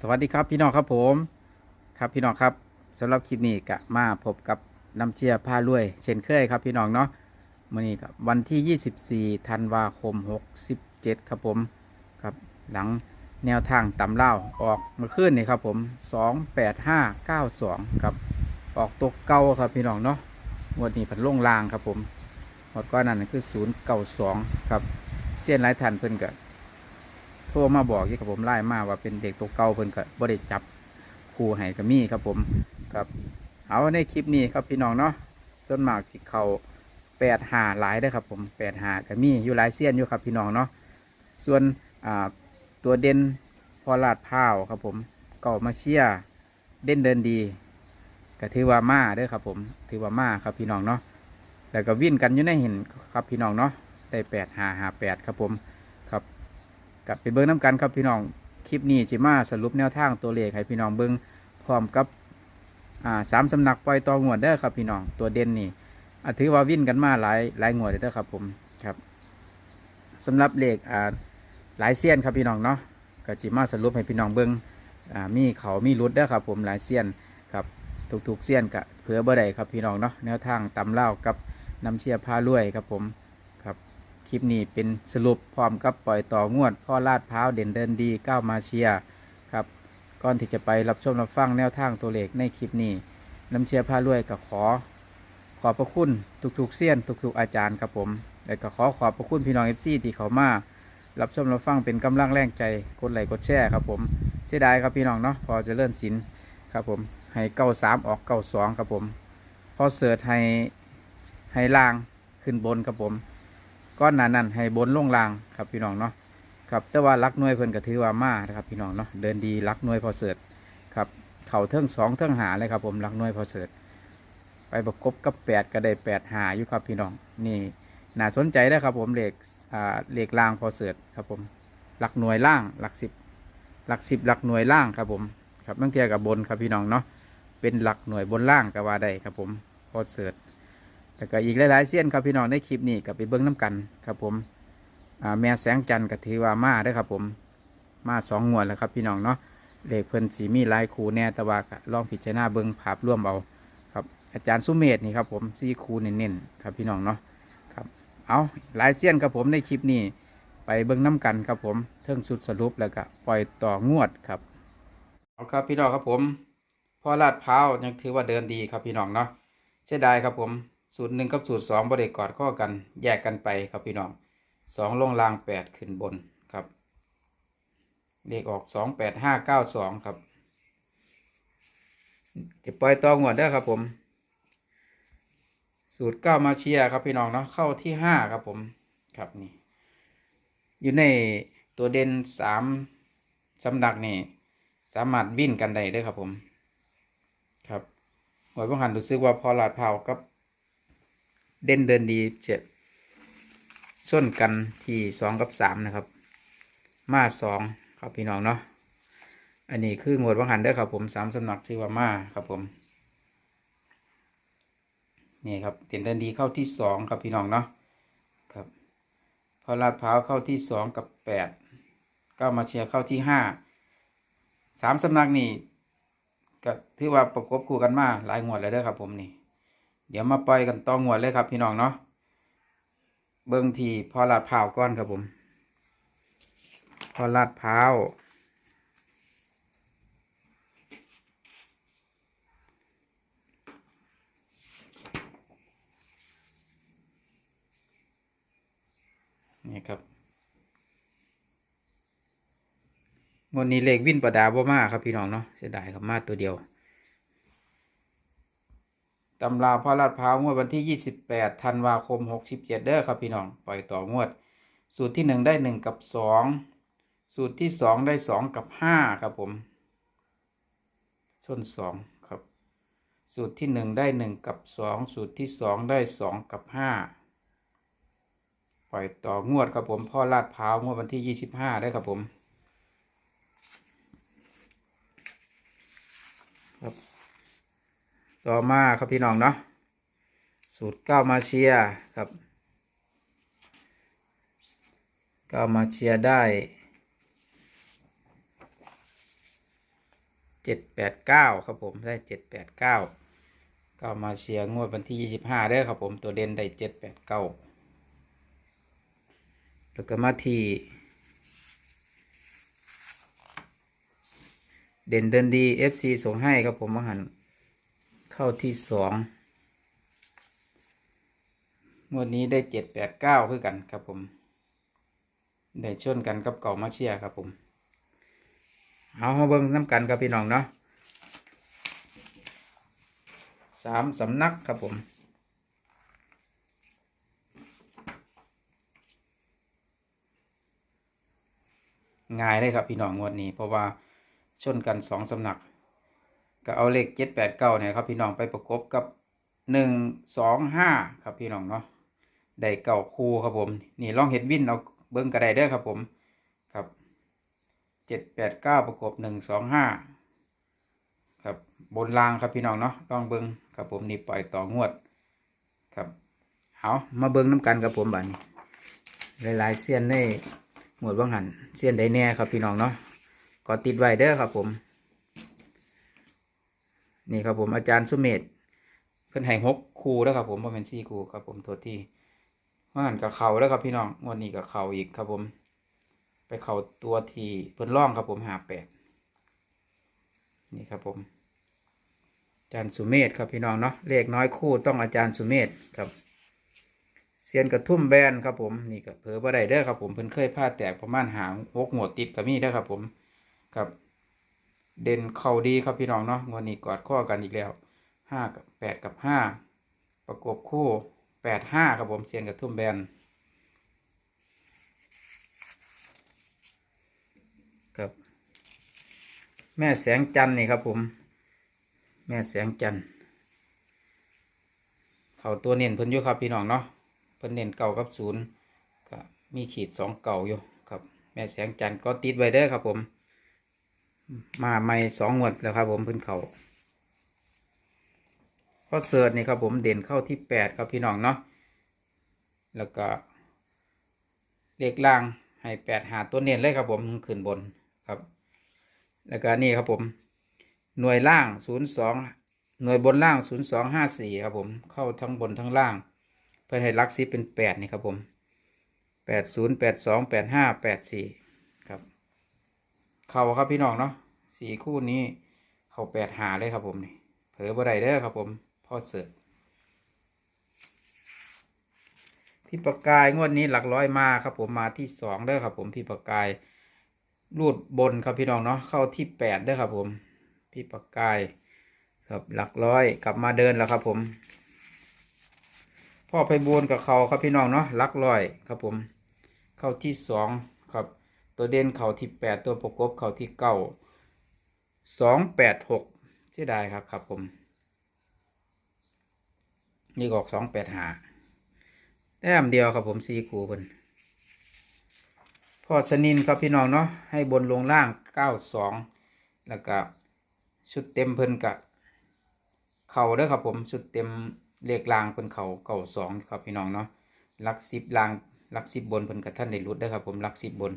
สวัสดีครับพี่น้องครับผมครับพี่น้องครับสำหรับคลิปนี้ก็มาพบกับน้ำเชียร์ผ้ารวย เช่นเคยครับพี่น้องเนาะมื่อนี้กับวันที่ 24ธันวาคม 67 ครับผมครับหลังแนวทางตำเล่าออกเมื่อคืนนี่ครับผม 28592ครับออกตัวเก่าครับพี่น้องเนาะงวดนี้ผันล่งลางครับผมงวดก้อนนั้นคือ 092 ครับเสี้ยนหลายทันเพิ่นก็โท รมาบอกที่กับผมไล่มาว่าเป็นเด็กตัวเก่าเพิ่นก็บ่ได้จับครูให้ก็มีครับผมครับเอาในคลิปนี้ครับพี่น้องเนาะส่วนมากสิเขาแปดหาหลายได้ครับผมแปดหาก็มีอยู่หลายเสี้ยนอยู่ครับพี่น้องเนาะส่วนอ่าตัวเด่นพอลาดพาวครับผมเก่ามาเชียเด่นเดินดีก็ถือว่ามาเด้อครับผมถือว่ามาครับพี่น้องเนาะแล้วก็วิ่นกันอยู่ในเห็นครับพี่น้องเนาะได้แปดหาหาแปดครับผม กับไปเบิ้งน้ำกันครับพี่น้องคลิปนี้จิมาสรุปแนวทางตัวเลขให้พี่น้องเบิ้งพร้อมกับสามสำนักปล่อยต่องวดเด้อครับพี่น้องตัวเด่นนี่ถือว่าวิ่นกันมาหลายหลายงวดเลยเด้อครับผมครับสำหรับเลขหลายเซียนครับพี่น้องเนาะก็จิมาสรุปให้พี่น้องเบิ้งมีเขามีรุดเด้อครับผมหลายเซียนครับถูกๆเซียนกะเผื่อบ่ได้ครับพี่น้องเนาะแนวทางตำเล่ากับน้ำเชียร์พารวยครับผม คลิปนี้เป็นสรุปพร้อมกับปล่อยต่องวด พ่อลาดพร้าวเด่นเดินดีก้าวมาเชียร์ครับก่อนที่จะไปรับชมรับฟังแนวทางตัวเลขในคลิปนี้น้ำเชียร์พารวยก็ขอ ขอบพระคุณทุกๆเซียนทุกๆอาจารย์ครับผมและก็ขอขอบพระคุณพี่น้องเอฟซีที่เขามารับชมรับฟังเป็นกำลังแรงใจกดไลค์กดแชร์ครับผมเสียดายครับพี่น้องเนาะพอจะเลื่อนสินครับผมให้เก้าสามออกเก้าสองครับผม พอเสิร์ชให้ให้ล่างขึ้นบนครับผม ก้อนหนานั้นให้บนลงลางครับพี่น้องเนาะครับแต่ว่ารักหน่วยเพิ่นก็ถือว่ามานะครับพี่น้องเนาะเดินดีรักหน่วยพอเสิร์ตครับเข่าเทิงสองเทิงหาเลยครับผมรักหน่วยพอเสิร์ตไปประกบกับแปดก็ได้แปดหาอยู่ครับพี่น้องนี่น่าสนใจได้ครับผมเหล็กอ่าเหล็กล่างพอเสิร์ตครับผมหลักหน่วยล่างหลักสิบหลักสิบหลักหน่วยล่างครับผมครับตั้งแต่กับบนครับพี่น้องเนาะเป็นหลักหน่วยบนล่างก็ว่าได้ครับผมพอเสิร์ต แล้วก็อีกหลายๆเส้นครับพี่น้องในคลิปนี้กับไปเบิ้งน้ำกันครับผมแม่แสงจันทร์กับถือว่ามาได้ครับผมมาสองงวดแล้วครับพี่น้องเนาะเลขเพิ่นสีมีลายคูแน่แต่ว่ากลองพิจารณาเบิ้งภาพร่วมเอาครับ อาจารย์สุเมธนี่ครับผมซีคูเน้นๆครับพี่น้องเนาะครับเอาลายเส้นครับผมในคลิปนี้ไปเบิ้งน้ำกันครับผมเทิงสุดสรุปแล้วก็ปล่อยต่องวดครับเอาครับพี่น้องครับผมพอลาดพร้าวยังถือว่าเดินดีครับพี่น้องเนาะเสียดายครับผม สูตรหนึ่งกับสูตรสองบริกอดข้อกันแยกกันไปครับพี่น้องสองลงล่างแปดขึ้นบนครับเลขออกสองแปดห้าเก้าสองครับจะปล่อยตองวดได้ครับผม สูตรเก้ามาเชียครับพี่น้องเนาะเข้าที่ห้าครับผมครับนี่อยู่ในตัวเด่นสามสำนักนี่สามารถวิ่นกันได้เด้วยครับผม ครับหวยพวกหันรู้สึกว่าพอหลาดเผากับ เด่นเดินดีเจ็ดส้นกันที่สองกับสามนะครับ มาสองครับพี่น้องเนาะอันนี้คือหมวดวังหันเด้อครับผมสามสำนักที่ว่ามาครับผมนี่ครับเด่นเดินดีเข้าที่สองครับพี่น้องเนาะครับพอลาดเผาวเข้าที่สองกับแปดก็มาเชียร์เข้าที่ห้าสามสำนักนี่ก็ถือว่าประกบคู่กันมาหลายงวดเลยเด้อครับผมนี่ เดี๋ยวมาปล่อยกันต่องวดเลยครับพี่น้องเนาะเบิ้งทีพอลาดพร้าวก้อนครับผม พอลาดพร้าวนี่ครับงวดนี้เลขวิ่นประดาบ่มาครับพี่น้องเนาะเสียดายครับมาตัวเดียว ตำราพระลาดพาวงวดวันที่ 28ธันวาคม 67 เด้อครับพี่น้อง ปล่อยต่องวด สูตรที่ 1 ได้ 1 กับ 2 สูตรที่ 2 ได้ 2 กับ 5 ครับผมส่วน2 ครับ สูตรที่ 1 ได้ 1 กับ 2 สูตรที่ 2 ได้ 2 กับ 5 ปล่อยต่องวดครับผมพ่อลาดพร้าวงวดวันที่ 25 ได้ครับผม ต่อมาครับพี่น้องเนาะสูตรเก้ามาเชียครับเก้ามาเชียได้เจ็ดแปดเก้าครับผมได้เจ็ดแปดเก้าก็มาเชียงวดวันที่ยี่สิบห้าเด้อครับผมตัวเด่นได้เจ็ดแปดเก้าแล้วก็มาที่เด่นเดินดี FC ส่งให้ครับผมมาหัน เข้าที่สองงวดนี้ได้เจ็ดแปดเก้าคือกันครับผม ได้ชนกันกับเก่ามาเชียครับผม เอามาเบิ่งน้ำกันครับพี่น้องเนาะสามสำนักครับผมง่ายเลยครับพี่น้องงวดนี้ เพราะว่าชนกันสองสำนัก ก็เอาเลขเจ็ดแปดเก้าเนี่ยครับพี่น้องไปประกบกับหนึ่งสองห้าครับพี่น้องเนาะได้เก่าคูครับผม นี่ลองเห็ดวินเอาเบิ้งกระไดเด้อครับผมครับเจ็ดแปดเก้าประกบหนึ่งสองห้าครับบนรางครับพี่น้องเนาะลองเบิ้งครับผมนี่ปล่อยต่องวดครับเอามาเบิ้งน้ำกันครับผมบัดนี้หลายๆเสี้ยนในหมวดว่างหันเสี้ยนใดแน่ครับพี่น้องเนาะก็ติดไว้เด้อครับผม นี่ครับผมอาจารย์สุเมธเพิ่นให้หกครูแล้วครับผมบ่เป็นสี่ครูครับผมโทษที่ว่าหันกับเขาแล้วครับพี่น้องงวันนี้กับเขาอีกครับผม ไปเขาตัวทีเพิ่นร่องครับผมหาแปดนี่ครับผม อาจารย์สุเมธครับพี่น้องเนาะเลขน้อยคู่ต้องอาจารย์สุเมธครับเซียนกระทุ่มแบนครับผมนี่ก็เผลอบ่ได้เด้อครับผมเพิ่นเคยพลาดแตกประมาณหางหกหมวดติดกับมีเด้อครับผมครับ เด่นเข่าดีครับพี่น้องเนาะงวดนี้กอดข้อกันอีกแล้วห้ากับแปดกับห้าประกบคู่แปดห้าครับผมเซียนกับทุ่มแบนครับ แม่แสงจันทร์นี่ครับผม แม่แสงจันทร์เขาตัวเน้นเพิ่นอยู่ครับพี่น้องเนาะเพิ่นเน้นเก่ากับศูนย์ก็มีขีดสองเก่าอยู่ครับ แม่แสงจันทร์ก็ติดไว้เด้อครับผม มาไม่สองงวดแล้วครับผมเพิ่นเขาข้อเสิร์ชนี่ครับผมเด่นเข้าที่แปดครับพี่น้องเนาะแล้วก็ เลขล่างให้แปดหาตัวเน้นเลยครับผมขึ้นบนครับ แล้วก็นี่ครับผม หน่วยล่างศูนย์สองหน่วยบนล่างศูนย์สองห้าสี่ครับผมเข้าทั้งบนทั้งล่าง เพื่อให้ลักซิเป็นแปดนี่ครับผมแปดศูนย์แปดสองแปดห้าแปดสี่ เข่าครับพี่น้องเนาะสี่คู่นี้ เข่าแปดหาเลยครับผมนี่เผลอบ่ได้เด้อครับผมพ่อเสิร์ฟพี่ประกายงวดนี้หลักร้อยมาครับผมมาที่สองเด้อครับผมพี่ประกายรูดบนครับพี่น้องเนาะเข้าที่แปดเด้อครับผม พี่ประกายครับหลักร้อยกลับมาเดินแล้วครับผม พ่อไปบวนกับเขาครับพี่น้องเนาะหลักร้อยครับผม เข้าที่สอง ตัวเด่นเข่าที่แปดตัวประกบเข่าที่เก้าสองแปดหกเสียดายครับครับผมนี่กออกสองแปดหาแต้มเดียวครับผมสี่คูเพิ่นพอสนินครับพี่น้องเนาะให้บนลงล่างเก้าสองแล้วก็ชุดเต็มเพิ่นกะเข่าเด้อครับผมชุดเต็มเลขลางเพิ่นเข่าเก้าสองครับพี่น้องเนาะลักสิบลางลักสิบบนเพิ่นกับท่านได้รุดได้อครับผมลักสิบบน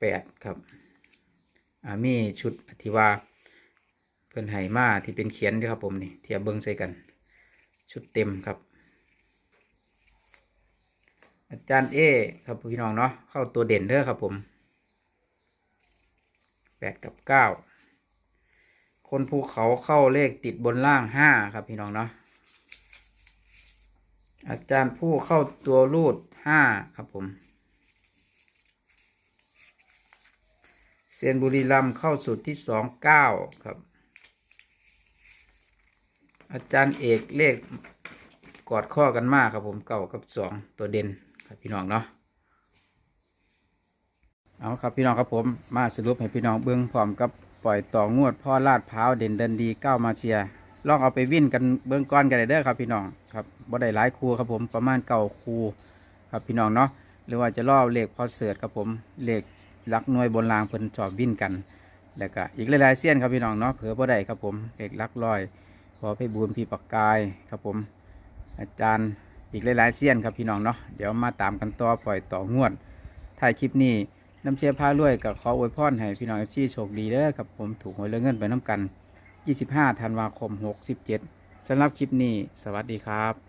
แปดครับมีชุดที่ว่าเพิ่นไหมาที่เป็นเขียนด้วยครับผมนี่เทียบเบิ้งใส่กัน ชุดเต็มครับ อาจารย์เอครับพี่น้องเนาะเข้าตัวเด่นเด้อครับผมแปดกับเก้าคนภูเขาเข้าเลขติดบนล่างห้าครับพี่น้องเนาะอาจารย์ผู้เข้าตัวรูดห้าครับผม เซียนบุรีรัมเข้าสุดที่สองเก้าครับ อาจารย์เอกเลขกอดข้อกันมากครับผมเก้ากับสองตัวเด่นครับพี่น้องเนาะเอาครับพี่น้องครับผมมาสรุปให้พี่น้องเบื้องพร้อมกับปล่อยต่องวดพ่อลาดพร้าวเด่นเดินดีเก้ามาเชียร์ลองเอาไปวิ่นกันเบื้องก้อนกันเลยเด้อครับพี่น้องครับบ่ได้หลายครูครับผมประมาณเก้าครูครับพี่น้องเนาะหรือว่าจะล่อเลขพอเสิร์ตครับผมเลข ลักหน่วยบนรางเพิ่นชอบวิ่นกัน แล้วก็อีกหลายๆเสี้ยนครับพี่น้องเนาะเผื่อบ่ได้ครับผมเอกลักลอยพอไปบูนพี่ปักกายครับผม อาจารย์อีกหลายๆเสี้ยนครับพี่น้องเนาะเดี๋ยวมาตามกันต่อปล่อยต่องวดถ่ายคลิปนี้น้ำเชียร์พารวยกับขออวยพรให้พี่น้องเอฟซีโชคดีเด้อครับผมถูกหวยเรื่องเงินไปน้ำกัน 25 ธันวาคม 67สำหรับคลิปนี้ สวัสดีครับ